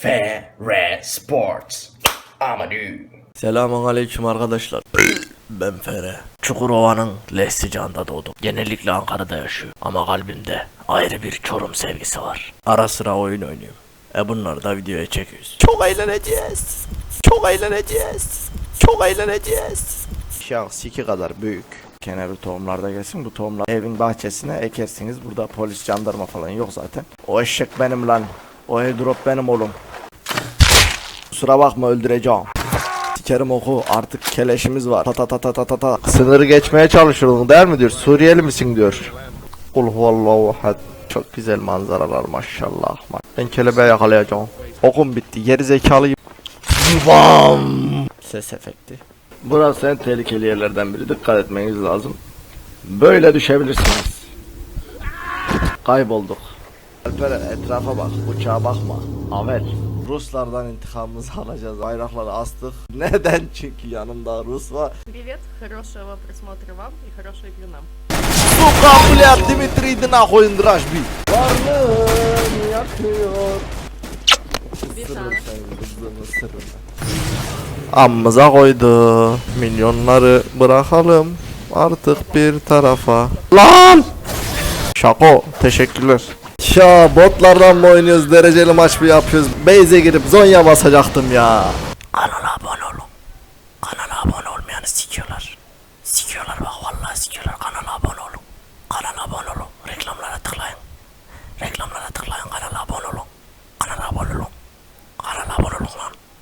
FR Sports. Amadou. Selamun aleyküm arkadaşlar. Ben Fere. Çukurova'nın Lestican'da doğdum. Genellikle Ankara'da yaşıyor. Ama kalbimde ayrı bir Çorum sevgisi var. Ara sıra oyun oynuyorum. E bunları da videoya çekiyoruz. Çok eğleneceğiz. Çok eğleneceğiz. Çok eğleneceğiz. Şans iki kadar büyük. Kenarı tohumlarda gelsin. Bu tohumlar evin bahçesine ekersiniz. Burada polis, jandarma falan yok zaten. O eşek benim lan. O airdrop benim oğlum. Kusura bakma öldüreceğim. Sikerim oku artık keleşimiz var. Ta ta ta ta ta ta ta. Sınırı geçmeye çalışıyordun değil mi diyor. Suriyeli misin diyor. Kul huvallahu ahad. Çok güzel manzaralar maşallah. Ben kelebeği yakalayacağım. Okum bitti. Geri zekalıyım. Bam! Ses efekti. Burası en tehlikeli yerlerden biri. Dikkat etmeniz lazım. Böyle düşebilirsiniz. Kaybolduk. Alperen etrafa bak. Uçağa bakma. Avel. Ruslardan intikamımızı alacağız. Bayrakları astık. Neden? Çünkü yanımda Rus var. Привет, хорошего просмотра вам и хорошей игры нам. Suka bile Dimitri'di nahoyun draşbi. Varlığın yakıyor. Isırırım senin kızını ısırırım. Amımıza koydu. Milyonları bırakalım. Artık bir tarafa. Lan! Şako teşekkürler. Ya botlardan mı oynuyoruz dereceli maç mı yapıyoruz? Beyze girip Zonya basacaktım ya. Kanala abone olun. Kanala abone olmayanı sikiyorlar.